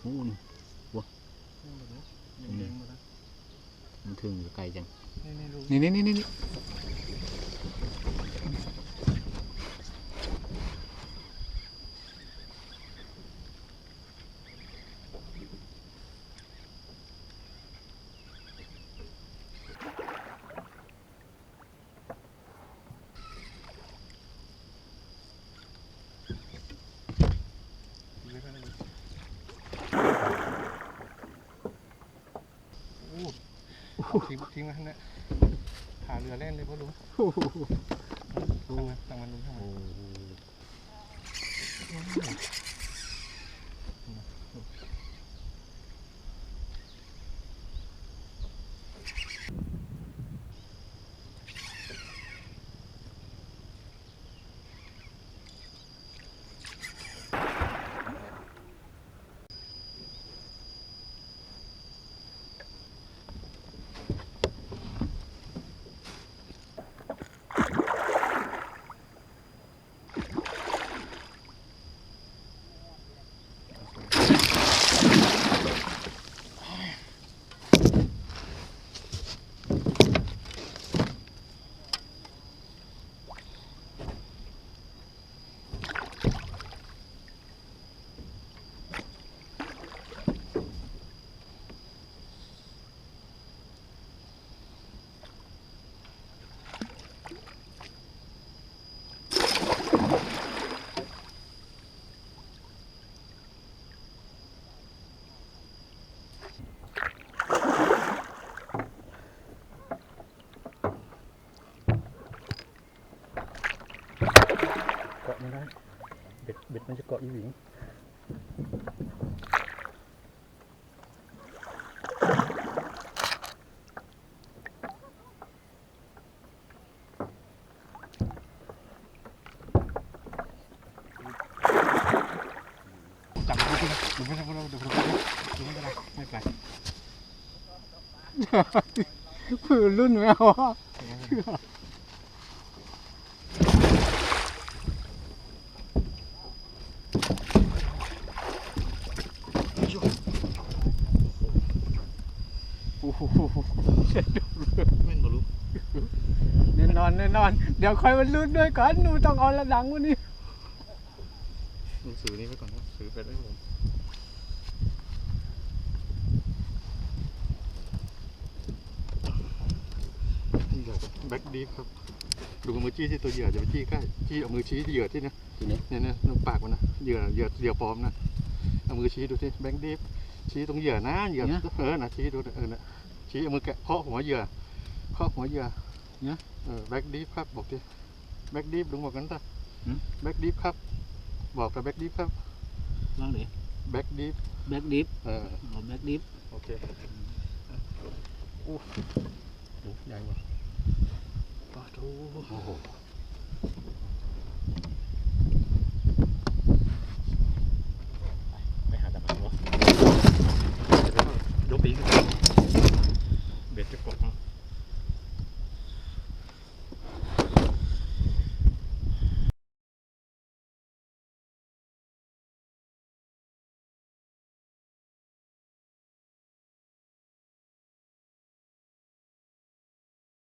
โอ้นี่ยังเด้งมาแล้วมันถึงอยู่ไกลจัง นี่นี่รู้นี่นี่นี่นี่ ไม่ค่อยได้ยินโอ้ ทิ้งทิ้งไว้ข้างหน้าหาเรือเล่นเลยพ่อลุงโอ้โหตั้งมันตั้งมันลุงตั้งมัน เกาะ ไม่ได้ เบ็ดเบ็ดมันจะเกาะอีหวิงเพื่อรุ่นไม่เป็นไรปืนรุ่นไม่เอา โอ้โหไม่มารู้แน่นอนแน่นอน เดี๋ยวคอยมันรุ่นด้วยกันหนูต้องเอาระดังวันนี้หนังสือนี้ไว้ก่อนนะสือไปได้ผมนี่เหยื่อแบ็กดีครับ ดูมือจี้ที่ตัวเหยื่อจะไปจี้ใกล้ จี้เอามือชี้ที่เหยื่อที่เนี่ยทีนี้เนี่ยเนี่ยตรงปากมันนะ เหยื่อเหยื่อเหยื่อปลอมนะ เอามือชี้ดูที่แบงค์ดีฟชี้ตรงเหยื่อนะเหยื่อเออนะชี้ดูนะเออนะชี้เอามือแกะเคาะหัวเหยื่อเคาะหัวเหยื่อเออแบ็กดีฟครับบอกดิแบ็กดีฟลุงบอกกันตาแบ็กดีฟครับ บอกกับแบ็กดีฟครับลองดิแบ็กดีฟแบ็กดิฟเออเอาแบ็กดิฟโอเคโอ้โหใหญ่ว่ะปลาทูโอ้โห